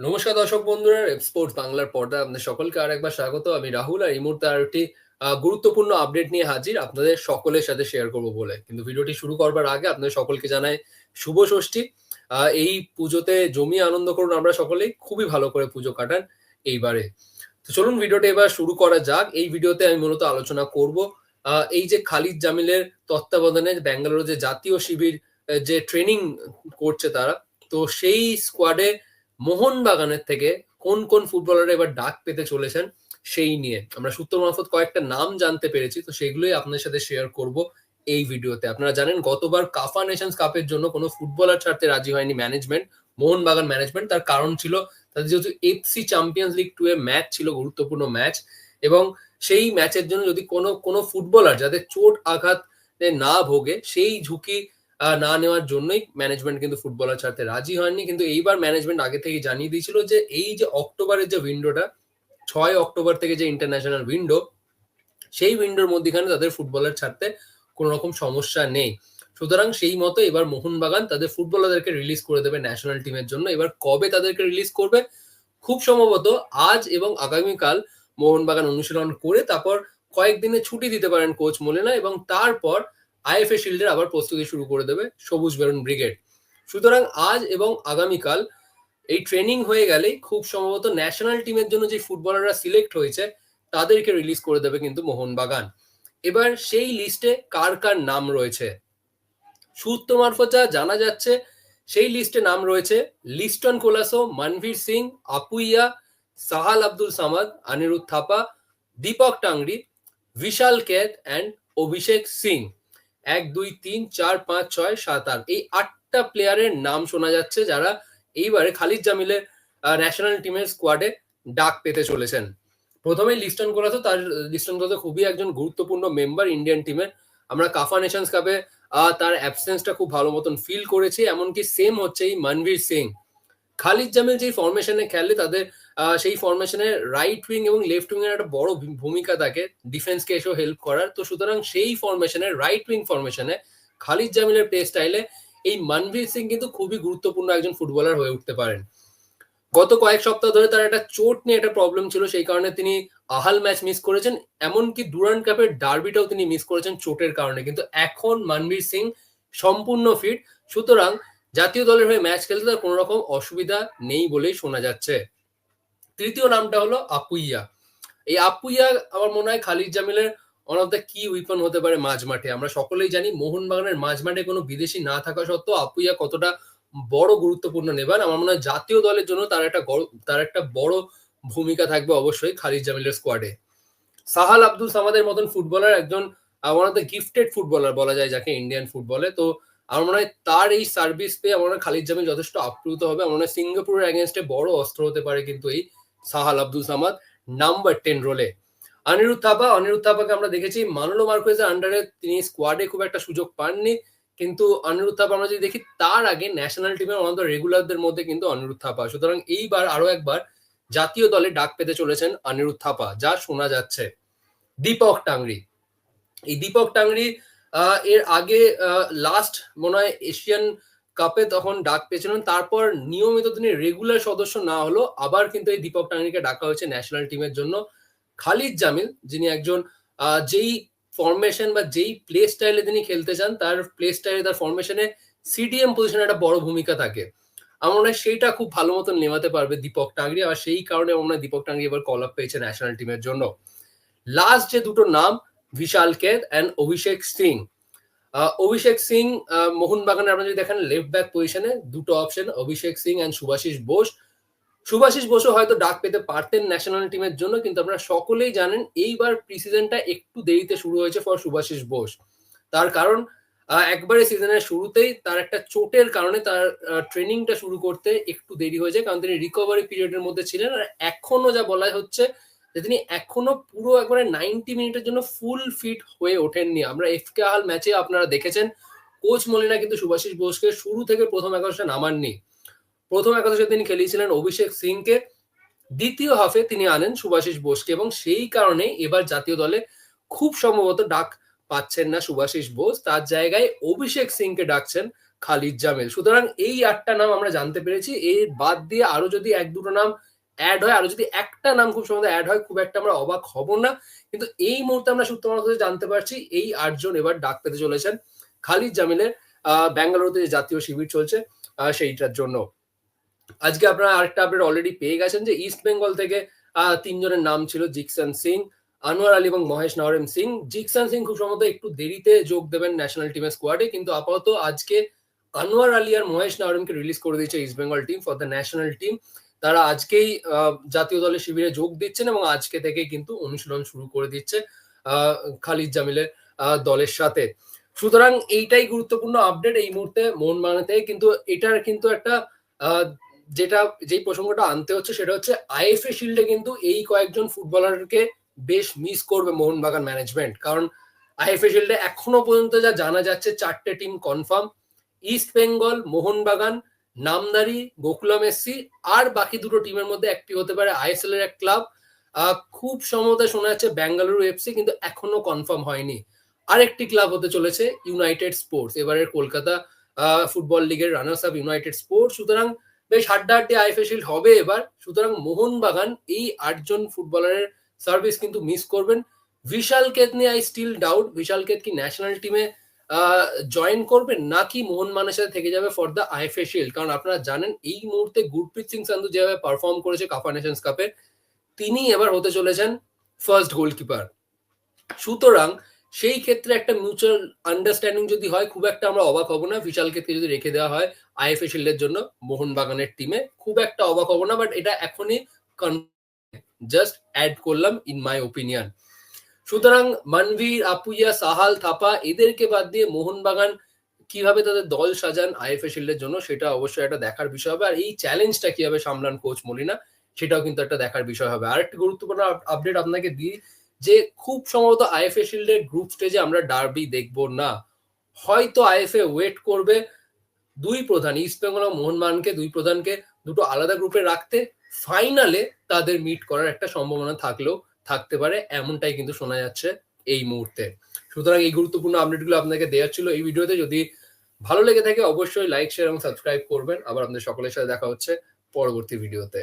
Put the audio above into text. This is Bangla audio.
নমস্কার দর্শক বন্ধুরা স্পোর্টস বাংলার পর্দায় আপনাদের সকলকে আর একবার স্বাগত। আমি রাহুল আর এই মুহূর্তে আর একটি গুরুত্বপূর্ণ আপডেট নিয়ে হাজির আপনাদের সকলের সাথে শেয়ার করব বলে। কিন্তু ভিডিওটি শুরু করবার আগে আপনাদের সকলকে জানাই শুভ ষষ্ঠী। এই পুজোতে জমি আনন্দ করুন আমরা সকলেই, খুবই ভালো করে পুজো কাটান এইবারে। তো চলুন ভিডিওটা এবার শুরু করা যাক। এই ভিডিওতে আমি মূলত আলোচনা করব এই যে খালিদ জামিলের তত্ত্বাবধানে ব্যাঙ্গালোরে যে জাতীয় শিবির যে ট্রেনিং করছে তারা, তো সেই স্কোয়াডে মোহনবাগানের থেকে কোন কোন ফুটবলার এবার ডাক পেতে চলেছেন সেই নিয়ে। আমরা সূত্র মারফত কয়েকটা নাম জানতে পেরেছি, তো সেগুলোই আপনাদের সাথে শেয়ার করব এই ভিডিওতে। আপনারা জানেন, গতবার কাফা নেশনস কাপের জন্য কোনো ফুটবলার ছাড়তে রাজি হয়নি ম্যানেজমেন্ট মোহনবাগান ম্যানেজমেন্ট তার কারণ ছিল, তাদের যেহেতু এফসি চ্যাম্পিয়ন্স লিগ টু এ ম্যাচ ছিল, গুরুত্বপূর্ণ ম্যাচ এবং সেই ম্যাচের জন্য যদি কোনো কোনো ফুটবলার যাদের চোট আঘাত না ভোগে, সেই ঝুঁকি না নেওয়ার জন্যই ম্যানেজমেন্ট কিন্তু ফুটবলার ছাড়তে রাজি হয়নি। কিন্তু এইবার ম্যানেজমেন্ট আগে থেকে জানিয়ে দিয়েছিল যে, এই যে অক্টোবরের যে উইন্ডোটা ছয় অক্টোবর থেকে যে ইন্টারন্যাশনাল উইন্ডো সেই উইন্ডোর মধ্যখানে তাদের ফুটবলার ছাড়তে কোনো রকম সমস্যা নেই। সুতরাং সেই মতো এবার মোহনবাগান তাদের ফুটবলারদেরকে রিলিজ করে দেবে ন্যাশনাল টিমের জন্য। এবার কবে তাদেরকে রিলিজ করবে? খুব সম্ভবত আজ এবং আগামীকাল মোহনবাগান অনুশীলন করে তারপর কয়েকদিনে ছুটি দিতে পারেন কোচ মোলেনা এবং তারপর আইএফএ শিল্ডের আবার প্রস্তুতি শুরু করে দেবে সবুজ বেরুন ব্রিগেড। সুতরাং আজ এবং আগামীকাল এই ট্রেনিং হয়ে গেলেই খুব সম্ভবত ন্যাশনাল টিমের জন্য যে ফুটবলাররা সিলেক্ট হয়েছে, তাদেরকে রিলিজ করে দেবে কিন্তু মোহনবাগান। এবার সেই লিস্টে কার কার নাম রয়েছে? সূত্র মারফত যা জানা যাচ্ছে, সেই লিস্টে নাম রয়েছে লিস্টন কোলাসো, মনভীর সিং, আপুইয়া, সাহাল আব্দুল সামাদ অনিরুদ্ধ থাপা, দীপক টাংরি, বিশাল কেত অ্যান্ড অভিষেক সিং। এক, দুই, তিন, চার, পাঁচ, ছয়, সাত, আট। এই আটটা প্লেয়ারের নাম শোনা যাচ্ছে যারা এইবারে খালিদ জামিলের ন্যাশনাল টিমের স্কোয়াডে ডাক পেতে চলেছেন। প্রথমেই লিস্টন করা তো তার লিস্টন কোলাসো খুবই একজন গুরুত্বপূর্ণ মেম্বার ইন্ডিয়ান টিমের আমরা কাফা নেশনস কাপে তার অ্যাবসেন্সটা খুব ভালো মতন ফিল করেছি, এমনকি সেম হচ্ছে এই মনভীর সিং। খালিদ জামিল যেই ফরমেশনে খেলে, তাদের সেই ফরমেশনে রাইট উইং এবং লেফট উইং এর একটা বড় ভূমিকা থাকে ডিফেন্সকে এসেও হেল্প করার। তো সুতরাং সেই ফরমেশনে রাইট উইং ফরমেশনে খালিদ জামিলের প্লে স্টাইলে এই মানভীর সিং কিন্তু খুবই গুরুত্বপূর্ণ একজন ফুটবলার হয়ে উঠতে পারেন। গত কয়েক সপ্তাহ ধরে তার একটা চোট নিয়ে একটা প্রবলেম ছিল, সেই কারণে তিনি আহাল ম্যাচ মিস করেছেন, এমনকি ডুরান্ড কাপের ডার্বিটাও তিনি মিস করেছেন চোটের কারণে। কিন্তু এখন মনবীর সিং সম্পূর্ণ ফিট সুতরাং জাতীয় দলের হয়ে ম্যাচ খেলতে তার কোনো রকম অসুবিধা নেই বলেই শোনা যাচ্ছে। তৃতীয় নামটা হলো আপুইয়া। এই আপুইয়া আমার মনে হয় Khalid জামিলের one of the key weapon হতে পারে মাঝ মাঠে আমরা সকলেই জানি মোহনবাগানের মাঝ মাঠে কোনো বিদেশি না থাকা সত্ত্বেও আপুইয়া কতটা বড় গুরুত্বপূর্ণ নেবার। আমার মনে হয় জাতীয় দলের জন্য তার একটা তার একটা বড় ভূমিকা থাকবে অবশ্যই খালিদ জামিলের স্কোয়াডে সাহাল আব্দুল সামাদের মতন ফুটবলার একজন one of the gifted footballer বলা যায় যাকে ইন্ডিয়ান ফুটবলে তো আমার মনে হয় তার এই সার্ভিস পেয়ে আমার খালিদ জামিল যথেষ্ট আপ্লুত হবে। আমার মনে হয় সিঙ্গাপুরের অ্যাগেনস্টে বড় অস্ত্র হতে পারে কিন্তু এই সাহাল আব্দুল সামাদ নাম্বার টেন রোলে অনিরুদ্ধ থাপা, অনিরুদ্ধ থাপাকে আমরা দেখেছি মানলো মার্কোয়েজের আন্ডারে তিনি স্কোয়াডে খুব একটা সুযোগ পাননি। কিন্তু অনিরুদ্ধ থাপা আমরা যদি দেখি, তার আগে ন্যাশনাল টিমের অন রেগুলারদের মধ্যে কিন্তু অনিরুদ্ধ থাপা। সুতরাং এইবার আরও একবার জাতীয় দলে ডাক পেতে চলেছেন অনিরুদ্ধ থাপা, যা শোনা যাচ্ছে। দীপক টাংরি। এই দীপক টাংরি এর আগে লাস্ট মনে হয় এশিয়ান কাপে তখন ডাক পেয়েছিলেন। তারপর নিয়মিত তিনি রেগুলার সদস্য না হলো আবার কিন্তু এই দীপক টাঙ্গিকে ডাকা হয়েছে ন্যাশনাল টিমের জন্য। খালিদ জামিল, যিনি একজন যেই ফরমেশন বা যেই প্লে স্টাইলে তিনি খেলতে চান, তার প্লে স্টাইলে তার ফরমেশনে সিডিএম পজিশনে একটা বড় ভূমিকা থাকে। আমার মনে হয় সেইটা খুব ভালো মতন নেওয়াতে পারবে দীপক টাংরি আর সেই কারণে আমার দীপক টাংরি এবার কল আপ পেয়েছে ন্যাশনাল টিমের জন্য। লাস্ট যে দুটো নাম বিশাল কেদ অ্যান্ড অভিষেক সিং অভিষেক সিং আহ, মোহনবাগানের আপনারা যদি দেখেন লেফট ব্যাক পজিশনে দুটো অপশন অভিষেক সিং অ্যান্ড সুভাষিস বোস। সুভাষিস বসু হয়তো ডাক পেতে পারতেন ন্যাশনাল টিমের জন্য কিন্তু আপনারা সকলেই জানেন এইবার প্রিসিজনটা একটু দেরিতে শুরু হয়েছে ফর সুভাষিস বোস। তার কারণ একবারে সিজনের শুরুতেই তার একটা চোটের কারণে তার ট্রেনিংটা শুরু করতে একটু দেরি হয়েছে কারণ তিনি রিকভারি পিরিয়ডের মধ্যে ছিলেন। আর এখনও যা বলা হচ্ছে যে তিনি এখনও পুরো একবারে নাইনটি মিনিটের জন্য ফুল ফিট হয়ে ওঠেননি। আমরা এফকে হাল ম্যাচে আপনারা দেখেছেন। কোচ মলিনা কিন্তু সুভাষিস বোসকে শুরু থেকে প্রথম একাদশে নামাননি। প্রথম একাদশে তিনি খেলিয়েছিলেন অভিষেক সিংকে। দ্বিতীয় হাফে তিনি আনেন সুভাষিস বোসকে এবং সেই কারণে এবার জাতীয় দলে খুব সম্ভবত ডাক পাচ্ছেন না সুভাষিস বোস। তার জায়গায় অভিষেক সিংকে ডাকছেন খালিদ জামেল। সুতরাং এই আটটা নাম আমরা জানতে পেরেছি। এর বাদ দিয়ে আরও যদি এক দুটো নাম অ্যাড হয়। আরও যদি একটা নাম খুব সম্ভবত অ্যাড হয়, খুব একটা আমরা অবাক হব না। কিন্তু এই মুহূর্তে আমরা সূত্র মারফত জানতে পারছি, এই আটজন এবার ডাক পেতে চলেছেন। খালিদ জামিলের আহ ব্যাঙ্গালোরতে যে জাতীয় শিবির চলছে সেইটার জন্য। আজকে আপনারা আরেকটা আপডেট অলরেডি পেয়ে গেছেন যে ইস্ট বেঙ্গল থেকে তিনজনের নাম ছিল জিকসন সিং, আনোয়ার আলী এবং মহেশ নরেম সিং। জিকসন সিং খুব সম্ভবত একটু দেরিতে যোগ দেবেন ন্যাশনাল টিমের স্কোয়াডে কিন্তু আপাতত আজকে আনোয়ার আলী আর মহেশ নরেমকে রিলিজ করে দিয়েছে East Bengal team for the national team তারা আজকেই জাতীয় দলের শিবিরে যোগ দিচ্ছেন এবং আজকে থেকে কিন্তু অনুশীলন শুরু করে দিচ্ছে খালিদ জামিলের দলের সাথে। সুতরাং এইটাই গুরুত্বপূর্ণ আপডেট এই মুহূর্তে মন মানাতে, কিন্তু এটার কিন্তু একটা যেটা, যেই প্রসঙ্গটা আনতে হচ্ছে সেটা হচ্ছে আইএফএ শিল্ডে কিন্তু এই কয়েকজন ফুটবলারকে বেশ মিস করবে মোহনবাগান ম্যানেজমেন্ট কারণ আইএফএ শিল্ডে এখনও পর্যন্ত যা জানা যাচ্ছে, চারটে team confirm East Bengal Mohun Bagan Namdhari, Gokulam SC আর বাকি দুটো টিমের মধ্যে একটি হতে পারে আইএসএল এর এক ক্লাব খুব সম্ভবত শোনা যাচ্ছে বেঙ্গালুরু এফসি কিন্তু এখনও কনফার্ম হয়নি। আরেকটি ক্লাব হতে চলেছে ইউনাইটেড স্পোর্টস এবারের কলকাতা ফুটবল লিগের রানার্স আপ ইউনাইটেড স্পোর্টস সুতরাং বেশ হাড্ডাহাড্ডি আইএফএ শিল্ড হবে এবার। সুতরাং মোহনবাগান এই আটজন ফুটবলারের সার্ভিস কিন্তু মিস করবেন। বিশাল কেত নিয়ে আই স্টিল ডাউট বিশাল কেত কি ন্যাশনাল টিমে জয়েন করবেন নাকি মোহনবাগানের সাথে থেকে যাবে ফর দ্য আইএফএ শিল্ড কারণ আপনারা জানেন, এই মুহূর্তে গুরপ্রীত সিং সান্ধু যেভাবে পারফর্ম করেছে কাপা নেশনস কাপে তিনি এবার হতে চলেছেন ফার্স্ট গোলকিপার সুতরাং সেই ক্ষেত্রে একটা মিউচুয়াল আন্ডারস্ট্যান্ডিং যদি হয়, খুব একটা আমরা অবাক হব না। বিশাল ক্ষেত্রে যদি রেখে দেওয়া হয় আইএফএ শিল্ডের জন্য, মোহনবাগানের টিমে খুব একটা অবাক হব না বাট এটা এখনই জাস্ট অ্যাড করলাম ইন মাই ওপিনিয়ন সুতরাং মানভীর, আপুইয়া, সাহাল, থাপা, এদেরকে বাদ দিয়ে মোহনবাগান কীভাবে তাদের দল সাজান আইএফএ শিল্ডের জন্য, সেটা অবশ্যই একটা দেখার বিষয় হবে। আর এই চ্যালেঞ্জটা কীভাবে সামলান কোচ মলিনা, সেটাও কিন্তু একটা দেখার বিষয় হবে। আরেকটি গুরুত্বপূর্ণ আপডেট আপনাকে দিই যে, খুব সম্ভবত আইএফএ শিল্ডের গ্রুপ স্টেজে আমরা ডার্বি দেখব না। হয়তো আইএফএ ওয়েট করবে দুই প্রধান ইস্ট বেঙ্গল মোহনবাগানকে, দুই প্রধানকে দুটো আলাদা গ্রুপে রাখতে। ফাইনালে তাদের মিট করার একটা সম্ভাবনা থাকলেও থাকতে পারে, এমনটাই কিন্তু শোনা যাচ্ছে এই মুহূর্তে। সুতরাং এই গুরুত্বপূর্ণ আপডেটগুলো আপনাকে দেওয়া ছিল এই ভিডিওতে। যদি ভালো লেগে থাকে, অবশ্যই লাইক শেয়ার এবং সাবস্ক্রাইব করবেন। আবার আপনাদের সকলের সাথে দেখা হচ্ছে পরবর্তী ভিডিওতে